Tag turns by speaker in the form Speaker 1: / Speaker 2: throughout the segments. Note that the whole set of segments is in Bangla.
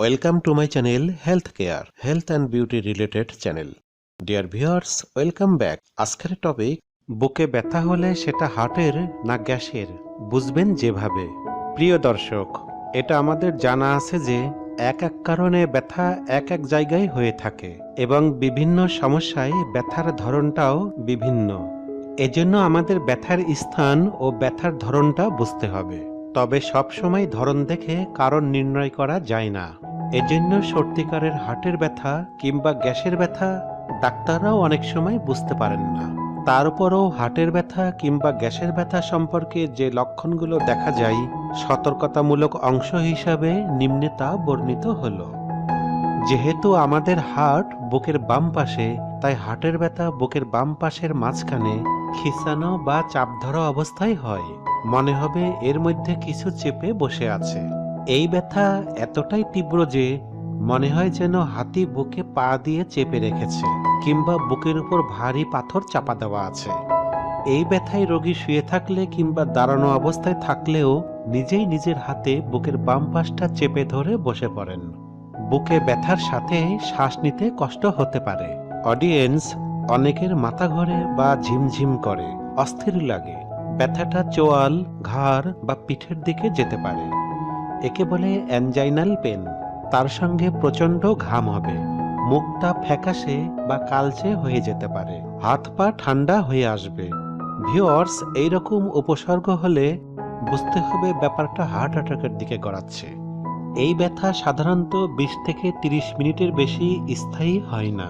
Speaker 1: Welcome to my channel health care health and beauty related channel dear viewers welcome back আজকের টপিক বুকে ব্যথা হলে সেটা হার্টের না গ্যাসের? বুঝবেন যেভাবে। প্রিয় দর্শক, এটা আমাদের জানা আছে যে এক এক কারণে ব্যথা এক এক জায়গায় হয়ে থাকে এবং বিভিন্ন সমস্যায় ব্যথার ধরনটাও বিভিন্ন। এজন্য আমাদের ব্যথার স্থান ও ব্যথার ধরনটা বুঝতে হবে। তবে সবসময় ধরন দেখে কারণ নির্ণয় করা যায় না। এজন্য সত্যিকারের হার্টের ব্যথা কিংবা গ্যাসের ব্যথা ডাক্তাররাও অনেক সময় বুঝতে পারেন না। তার উপরও হার্টের ব্যথা কিংবা গ্যাসের ব্যথা সম্পর্কে যে লক্ষণগুলো দেখা যায়, সতর্কতামূলক অংশ হিসাবে নিম্নে তা বর্ণিত হল। যেহেতু আমাদের হার্ট বুকের বাম পাশে, তাই হার্টের ব্যথা বুকের বাম পাশের মাঝখানে খিসানো বা চাপ ধরা অবস্থায় হয়। মনে হবে এর মধ্যে কিছু চেপে বসে আছে। এই ব্যথা এতটাই তীব্র যে মনে হয় যেন হাতি বুকে পা দিয়ে চেপে রেখেছে, কিংবা বুকের উপর ভারী পাথর চাপা দেওয়া আছে। এই ব্যথায় রোগী শুয়ে থাকলে কিংবা দাঁড়ানো অবস্থায় থাকলেও নিজেই নিজের হাতে বুকের বাম পাশটা চেপে ধরে বসে পড়েন। বুকে ব্যথার সাথে শ্বাস নিতে কষ্ট হতে পারে। অডিয়েন্স অনেকের মাথা ঘরে বা ঝিমঝিম করে, অস্থির লাগে। ব্যথাটা চোয়াল, ঘাড় বা পিঠের দিকে যেতে পারে। একে বলে অ্যানজাইনাল পেন। তার সঙ্গে প্রচণ্ড ঘাম হবে। মুখটা ফ্যাকাশে বা কালচে হয়ে যেতে পারে। হাত পা ঠান্ডা হয়ে আসবে। ভিওর্স এইরকম উপসর্গ হলে বুঝতে হবে ব্যাপারটা হার্ট অ্যাটাকের দিকে গড়াচ্ছে। এই ব্যথা সাধারণত বিশ থেকে তিরিশ মিনিটের বেশি স্থায়ী হয় না।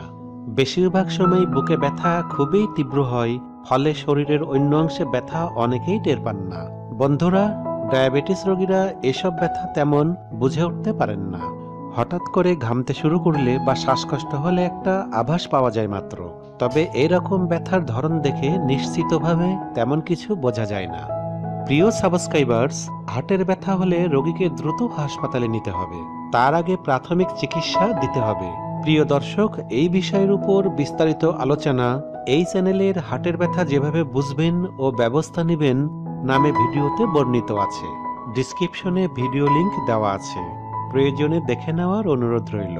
Speaker 1: বেশিরভাগ সময় বুকে ব্যথা খুবই তীব্র হয়, ফলে শরীরের অন্য অংশে ব্যথা অনেকেই টের পান না। বন্ধুরা ডায়াবেটিস রোগীরা এসব ব্যথা তেমন বুঝে উঠতে পারেন না। হঠাৎ করে ঘামতে শুরু করলে বা শ্বাসকষ্ট হলে একটা আভাস পাওয়া যায় মাত্র। তবে এরকম ব্যথার ধরন দেখে নিশ্চিতভাবে তেমন কিছু বোঝা যায় না। প্রিয় সাবস্ক্রাইবার্স, হার্টের ব্যথা হলে রোগীকে দ্রুত হাসপাতালে নিতে হবে। তার আগে প্রাথমিক চিকিৎসা দিতে হবে। প্রিয় দর্শক, এই বিষয়ের উপর বিস্তারিত আলোচনা এই চ্যানেলের হাটের ব্যথা যেভাবে বুঝবেন ও ব্যবস্থা নেবেন, নামে ভিডিওতে বর্ণিত আছে। ডিসক্রিপশনে ভিডিও লিংক দেওয়া আছে। প্রয়োজনে দেখে নেওয়ার অনুরোধ রইল।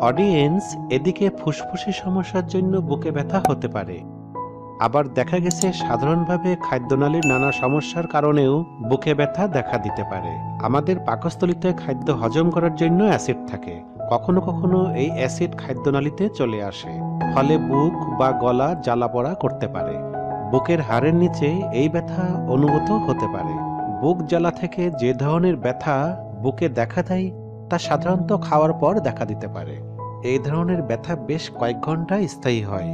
Speaker 1: অডিয়েন্স, এদিকে ফুসফুসে সমস্যার জন্য বুকে ব্যথা হতে পারে। আবার দেখা গেছে, সাধারণভাবে খাদ্যনালীর নানা সমস্যার কারণেও বুকে ব্যথা দেখা দিতে পারে। আমাদের পাকস্থলিতে খাদ্য হজম করার জন্য অ্যাসিড থাকে। কখনো কখনো এই অ্যাসিড খাদ্যনালীতে চলে আসে, ফলে বুক বা গলা জ্বালা পড়া করতে পারে। বুকের হাড়ের নিচে এই ব্যথা অনুভূত হতে পারে। বুক জ্বালা থেকে যে ধরনের ব্যথা বুকে দেখা দেয়, তা সাধারণত খাওয়ার পর দেখা দিতে পারে। এই ধরনের ব্যথা বেশ কয়েক ঘণ্টা স্থায়ী হয়।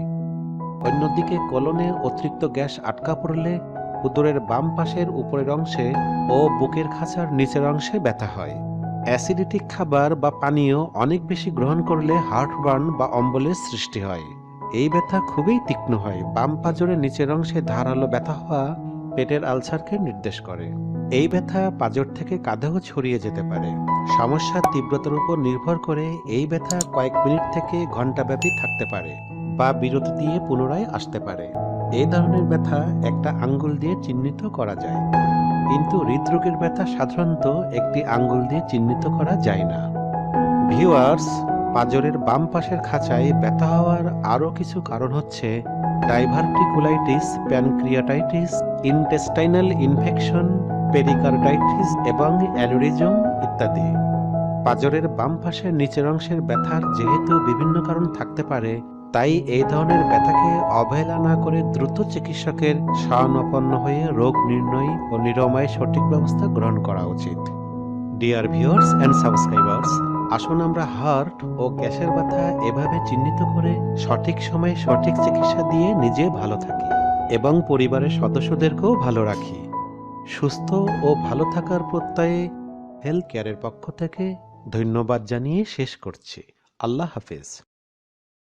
Speaker 1: অন্যদিকে কলনে অতিরিক্ত গ্যাস আটকা পড়লে উদরের বাম পাশের উপরের অংশে ও বুকের খাঁচার নিচের অংশে ব্যথা হয়। অ্যাসিডিটিক খাবার বা পানীয় অনেক বেশি গ্রহণ করলে হার্টবার্ন বা অম্বলের সৃষ্টি হয়। এই ব্যথা খুবই তীক্ষ্ণ হয়। বাম পাজরের নিচের অংশে ধারালো ব্যথা হওয়া পেটের আলসারকে নির্দেশ করে। এই ব্যথা পাজর থেকে কাঁধেও ছড়িয়ে যেতে পারে। সমস্যার তীব্রতার উপর নির্ভর করে এই ব্যথা কয়েক মিনিট থেকে ঘন্টাব্যাপী থাকতে পারে বা বিরতি দিয়ে পুনরায় আসতে পারে। এই ধরনের ব্যথা একটা আঙ্গুল দিয়ে চিহ্নিত করা যায়। কিন্তু হৃদরোগের ব্যথা সাধারণত একটি আঙ্গুল দিয়ে চিহ্নিত করা যায় না। ভিউয়ার্স, পাজরের বাম পাশের খাঁচায় ব্যথা হওয়ার আরও কিছু কারণ হচ্ছে diverticulitis, pancreatitis, intestinal infection, pericarditis এবং অ্যানুরিজম ইত্যাদি। পাজরের বাম পাশের নিচের অংশের ব্যথার যেহেতু বিভিন্ন কারণ থাকতে পারে তাই এই ধরনের ব্যথাকে অবহেলা না করে দ্রুত চিকিৎসকের শরণাপন্ন হয়ে রোগ নির্ণয় ও নিরাময় সঠিক ব্যবস্থা গ্রহণ করা উচিত। ডিয়ার ভিউয়ার্স অ্যান্ড সাবস্ক্রাইবার্স আসুন আমরা হার্ট ও গ্যাসের ব্যথা এভাবে চিহ্নিত করে সঠিক সময়ে সঠিক চিকিৎসা দিয়ে নিজে ভালো থাকি এবং পরিবারের সদস্যদেরকেও ভালো রাখি। সুস্থ ও ভালো থাকার প্রত্যয়ে হেলথ কেয়ারের পক্ষ থেকে ধন্যবাদ জানিয়ে শেষ করছি। আল্লাহ হাফেজ।